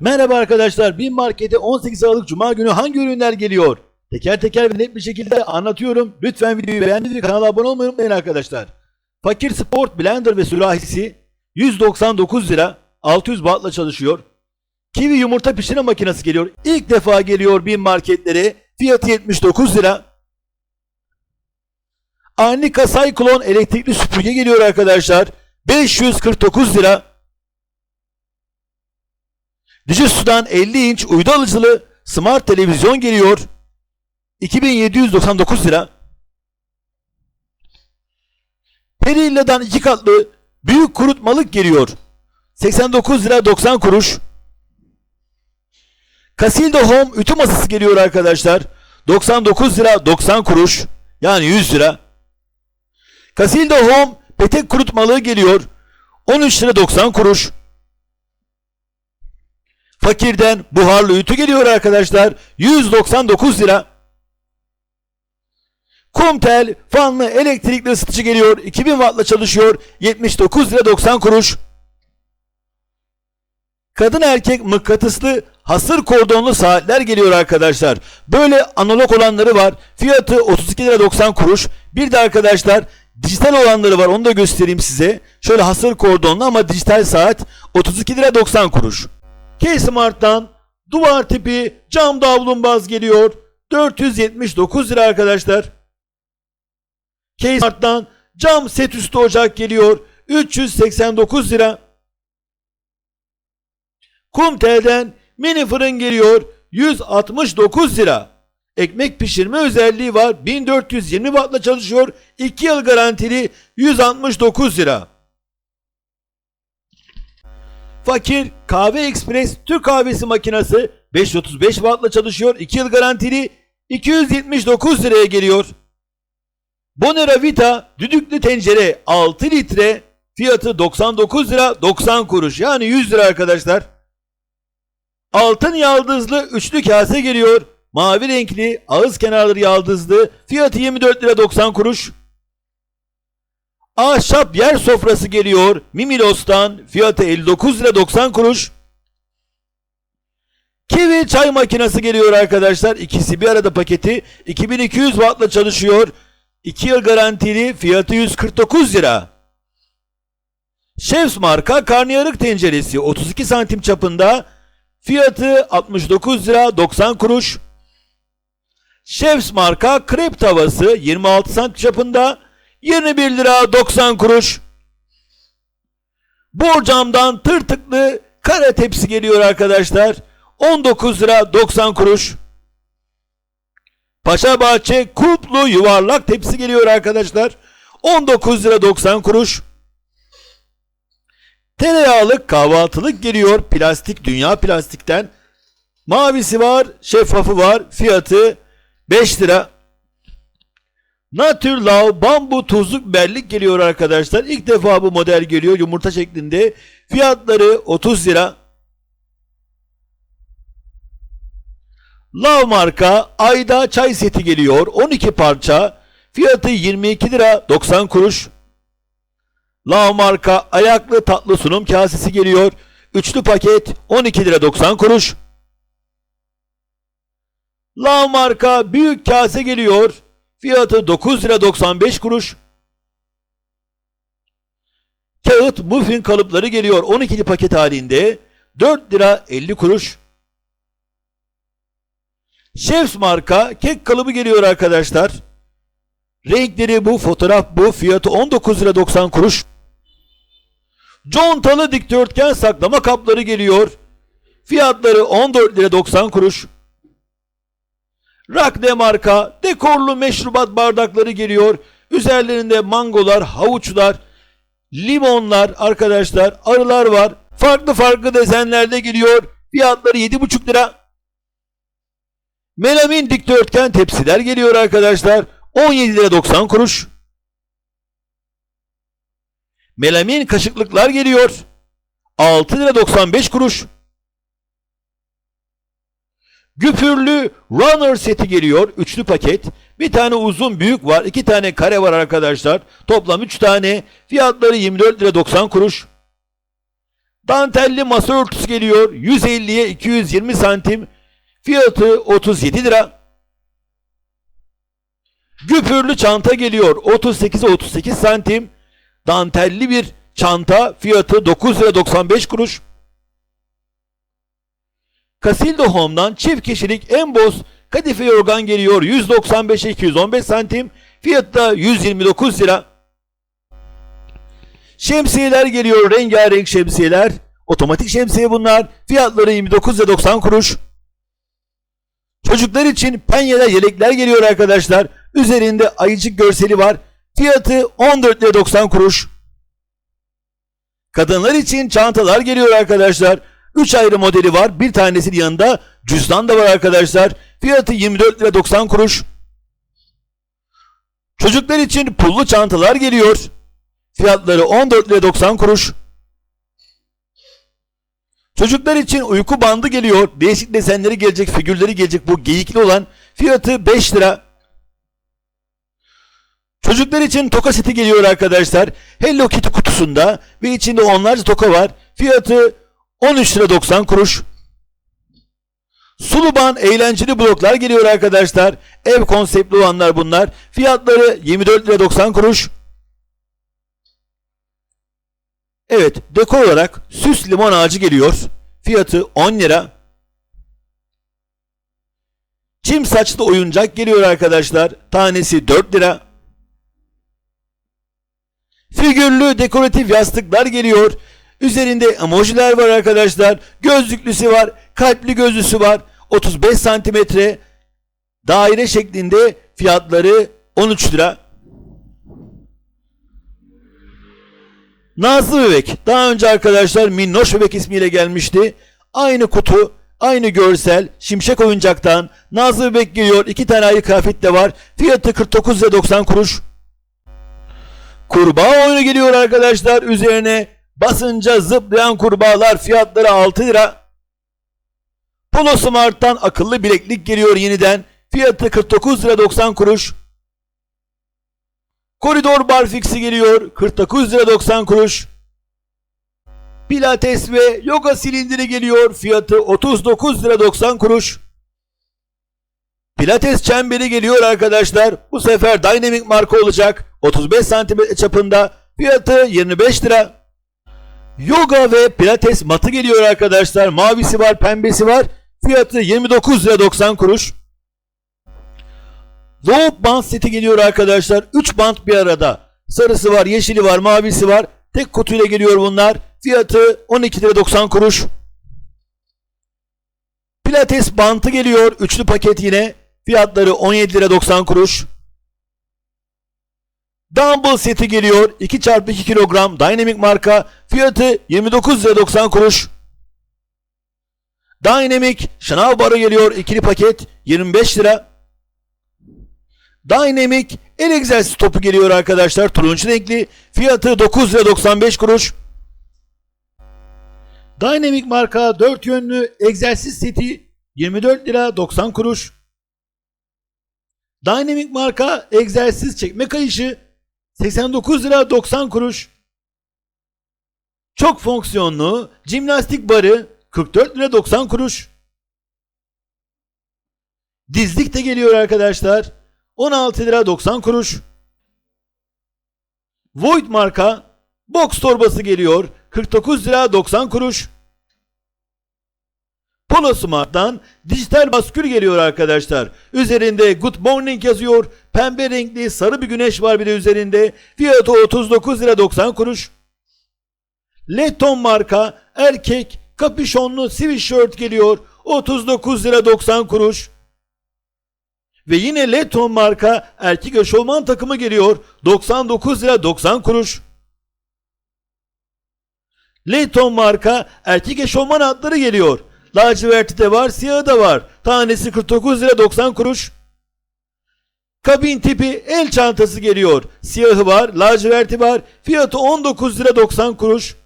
Merhaba arkadaşlar. Bin Market'e 18 Aralık Cuma günü hangi ürünler geliyor? Teker teker ve net bir şekilde anlatıyorum. Lütfen videoyu beğendiğiniz ve kanala abone olmayı unutmayın arkadaşlar. Fakir Sport Blender ve sürahisi 199 lira 600 wattla çalışıyor. Kiwi yumurta pişirme makinesi geliyor. İlk defa geliyor bin marketlere. Fiyatı 79 lira. Annika Cyclone elektrikli süpürge geliyor arkadaşlar. 549 lira. Dijitsu'dan 50 inç uydu alıcılı smart televizyon geliyor. 2799 lira. Perilla'dan iki katlı büyük kurutmalık geliyor. 89 lira 90 kuruş. Casilda Home ütü masası geliyor arkadaşlar. 99 lira 90 kuruş. Yani 100 lira. Casilda Home petek kurutmalığı geliyor. 13 lira 90 kuruş. Fakirden buharlı ütü geliyor arkadaşlar. 199 lira. Kumtel fanlı elektrikli ısıtıcı geliyor. 2000 wattla çalışıyor. 79 lira 90 kuruş. Kadın erkek mıknatıslı hasır kordonlu saatler geliyor arkadaşlar. Böyle analog olanları var. Fiyatı 32 lira 90 kuruş. Bir de arkadaşlar dijital olanları var. Onu da göstereyim size. Şöyle hasır kordonlu ama dijital saat 32 lira 90 kuruş. K-Smart'tan duvar tipi cam davlumbaz geliyor. 479 lira arkadaşlar. K-Smart'tan cam set üstü ocak geliyor. 389 lira. Kumtel'den mini fırın geliyor. 169 lira. Ekmek pişirme özelliği var. 1420 wattla çalışıyor. 2 yıl garantili 169 lira. Fakir Kahve Express Türk kahvesi makinesi 535 wattla çalışıyor. 2 yıl garantili 279 liraya geliyor. Bonera Vita düdüklü tencere 6 litre fiyatı 99 lira 90 kuruş yani 100 lira arkadaşlar. Altın yaldızlı üçlü kase geliyor. Mavi renkli ağız kenarları yaldızlı fiyatı 24 lira 90 kuruş. Ahşap yer sofrası geliyor. Mimilos'tan fiyatı 59 lira 90 kuruş. Kiwi çay makinesi geliyor arkadaşlar. İkisi bir arada paketi. 2200 wattla çalışıyor. 2 yıl garantili fiyatı 149 lira. Chefs marka karnıyarık tenceresi 32 santim çapında. Fiyatı 69 lira 90 kuruş. Chefs marka krep tavası 26 santim çapında. 21 lira 90 kuruş. Borcamdan tırtıklı kare tepsi geliyor arkadaşlar. 19 lira 90 kuruş. Paşa Bahçe kulplu yuvarlak tepsi geliyor arkadaşlar. 19 lira 90 kuruş. Tereyağlı kahvaltılık geliyor. Plastik dünya plastikten. Mavisi var, şeffafı var. Fiyatı 5 lira. Naturlaw bambu tuzluk berlik geliyor arkadaşlar. İlk defa bu model geliyor yumurta şeklinde. Fiyatları 30 lira. Lav marka ayda çay seti geliyor. 12 parça. Fiyatı 22 lira 90 kuruş. Lav marka ayaklı tatlı sunum kasesi geliyor. Üçlü paket 12 lira 90 kuruş. Lav marka büyük kase geliyor. Fiyatı 9 lira 95 kuruş. Kağıt muffin kalıpları geliyor 12'li paket halinde. 4 lira 50 kuruş. Chefs marka kek kalıbı geliyor arkadaşlar. Renkleri bu, fotoğraf bu. Fiyatı 19 lira 90 kuruş. Contalı dikdörtgen saklama kapları geliyor. Fiyatları 14 lira 90 kuruş. Rakne marka dekorlu meşrubat bardakları geliyor. Üzerlerinde mangolar, havuçlar, limonlar arkadaşlar, arılar var. Farklı farklı desenlerde geliyor. Fiyatları 7,5 lira. Melamin dikdörtgen tepsiler geliyor arkadaşlar. 17 lira 90 kuruş. Melamin kaşıklıklar geliyor. 6 lira 95 kuruş. Güpürlü runner seti geliyor. Üçlü paket. Bir tane uzun büyük var. iki tane kare var arkadaşlar. Toplam 3 tane. Fiyatları 24 lira 90 kuruş. Dantelli masa örtüsü geliyor. 150'ye 220 santim. Fiyatı 37 lira. Güpürlü çanta geliyor. 38'e 38 santim. Dantelli bir çanta. Fiyatı 9 lira 95 kuruş. Casilda Home'dan çift kişilik emboz kadife yorgan geliyor. 195'e 215 santim. Fiyatı da 129 lira. Şemsiyeler geliyor. Rengarenk şemsiyeler. Otomatik şemsiye bunlar. Fiyatları 29 lira 90 kuruş. Çocuklar için penyeler, yelekler geliyor arkadaşlar. Üzerinde ayıcık görseli var. Fiyatı 14 lira 90 kuruş. Kadınlar için çantalar geliyor arkadaşlar. 3 ayrı modeli var. Bir tanesinin yanında cüzdan da var arkadaşlar. Fiyatı 24 lira 90 kuruş. Çocuklar için pullu çantalar geliyor. Fiyatları 14 lira 90 kuruş. Çocuklar için uyku bandı geliyor. Değişik desenleri gelecek, figürleri gelecek. Bu geyikli olan fiyatı 5 lira. Çocuklar için toka seti geliyor arkadaşlar. Hello Kitty kutusunda ve içinde onlarca toka var. Fiyatı 13 lira 90 kuruş. Suluban eğlenceli bloklar geliyor arkadaşlar. Ev konseptli olanlar bunlar. Fiyatları 24 lira 90 kuruş. Evet, dekor olarak süs limon ağacı geliyor. Fiyatı 10 lira. Çim saçlı oyuncak geliyor arkadaşlar. Tanesi 4 lira. Figürlü dekoratif yastıklar geliyor. Üzerinde emojiler var arkadaşlar. Gözlüklüsü var. Kalpli gözlüsü var. 35 santimetre. Daire şeklinde fiyatları 13 lira. Nazlı Bebek. Daha önce arkadaşlar Minnoş Bebek ismiyle gelmişti. Aynı kutu, aynı görsel, şimşek oyuncaktan Nazlı Bebek geliyor. İki tane ayrı kıyafet de var. Fiyatı 49 lira 90 kuruş. Kurbağa oyunu geliyor arkadaşlar. Üzerine basınca zıplayan kurbağalar fiyatları 6 lira. Polo Smart'tan akıllı bileklik geliyor yeniden. Fiyatı 49 lira 90 kuruş. Koridor barfiksi geliyor. 49 lira 90 kuruş. Pilates ve yoga silindiri geliyor. Fiyatı 39 lira 90 kuruş. Pilates çemberi geliyor arkadaşlar. Bu sefer Dynamic marka olacak. 35 cm çapında. Fiyatı 25 lira. Yoga ve pilates matı geliyor arkadaşlar. Mavisi var, pembesi var. Fiyatı 29 lira 90 kuruş. Loop band seti geliyor arkadaşlar. 3 band bir arada. Sarısı var, yeşili var, mavisi var. Tek kutuyla geliyor bunlar. Fiyatı 12 lira 90 kuruş. Pilates bantı geliyor. Üçlü paket yine. Fiyatları 17 lira 90 kuruş. Dumbbell seti geliyor. 2x2 kilogram Dynamic marka. Fiyatı 29 lira 90 kuruş. Dynamic şınav barı geliyor. ikili paket 25 lira. Dynamic el egzersiz topu geliyor arkadaşlar. Turuncu renkli. Fiyatı 9 lira 95 kuruş. Dynamic marka 4 yönlü egzersiz seti 24 lira 90 kuruş. Dynamic marka egzersiz çekme kayışı 89 lira 90 kuruş. Çok fonksiyonlu jimnastik barı 44 lira 90 kuruş. Dizlik de geliyor arkadaşlar. 16 lira 90 kuruş. Void marka box torbası geliyor. 49 lira 90 kuruş. Polo Smart'tan dijital baskül geliyor arkadaşlar. Üzerinde Good Morning yazıyor. Pembe renkli sarı bir güneş var bir de üzerinde. Fiyatı 39 lira 90 kuruş. Leton marka erkek kapüşonlu sweatshirt geliyor. 39 lira 90 kuruş. Ve yine Leton marka erkek eşofman takımı geliyor. 99 lira 90 kuruş. Leton marka erkek eşofman atları geliyor. Laciverti de var, siyahı da var. Tanesi 49 lira 90 kuruş. Kabin tipi el çantası geliyor. Siyahı var, laciverti var. Fiyatı 19 lira 90 kuruş.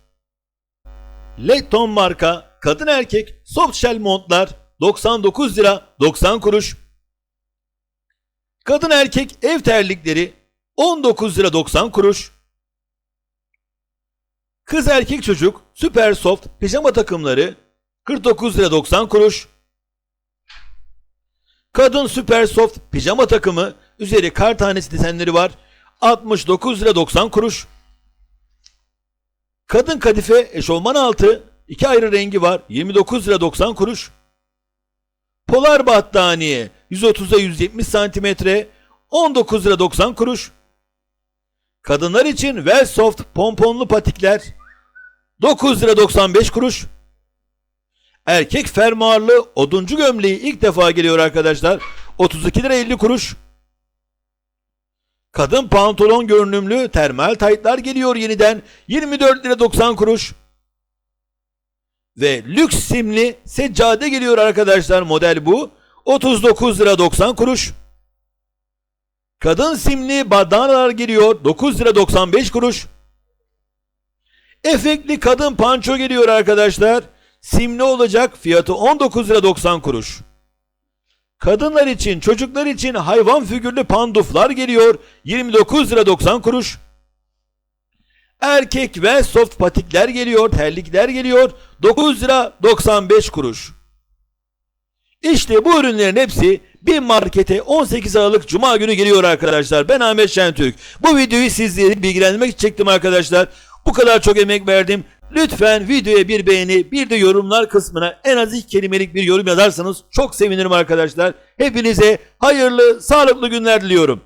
Leton marka kadın erkek soft shell montlar 99 lira 90 kuruş. Kadın erkek ev terlikleri 19 lira 90 kuruş. Kız erkek çocuk Super Soft pijama takımları 49 lira 90 kuruş. Kadın Super Soft pijama takımı üzeri kar tanesi desenleri var 69 lira 90 kuruş. Kadın kadife eşofman altı iki ayrı rengi var 29 lira 90 kuruş. Polar battaniye 130'a 170 santimetre 19 lira 90 kuruş. Kadınlar için Well Soft pomponlu patikler 9 lira 95 kuruş. Erkek fermuarlı oduncu gömleği ilk defa geliyor arkadaşlar. 32 lira 50 kuruş. Kadın pantolon görünümlü termal taytlar geliyor yeniden 24 lira 90 kuruş. Ve lüks simli seccade geliyor arkadaşlar model bu. 39 lira 90 kuruş. Kadın simli bandanalar geliyor 9 lira 95 kuruş. Efektli kadın panço geliyor arkadaşlar. Simli olacak fiyatı 19 lira 90 kuruş. Kadınlar için, çocuklar için hayvan figürlü panduflar geliyor 29 lira 90 kuruş. Erkek ve soft patikler geliyor, terlikler geliyor 9 lira 95 kuruş. İşte bu ürünlerin hepsi bir markete 18 Aralık Cuma günü geliyor arkadaşlar. Ben Ahmet Şentürk. Bu videoyu sizleri bilgilendirmek için çektim arkadaşlar. Bu kadar çok emek verdim. Lütfen videoya bir beğeni, bir de yorumlar kısmına en az iki kelimelik bir yorum yazarsanız çok sevinirim arkadaşlar. Hepinize hayırlı, sağlıklı günler diliyorum.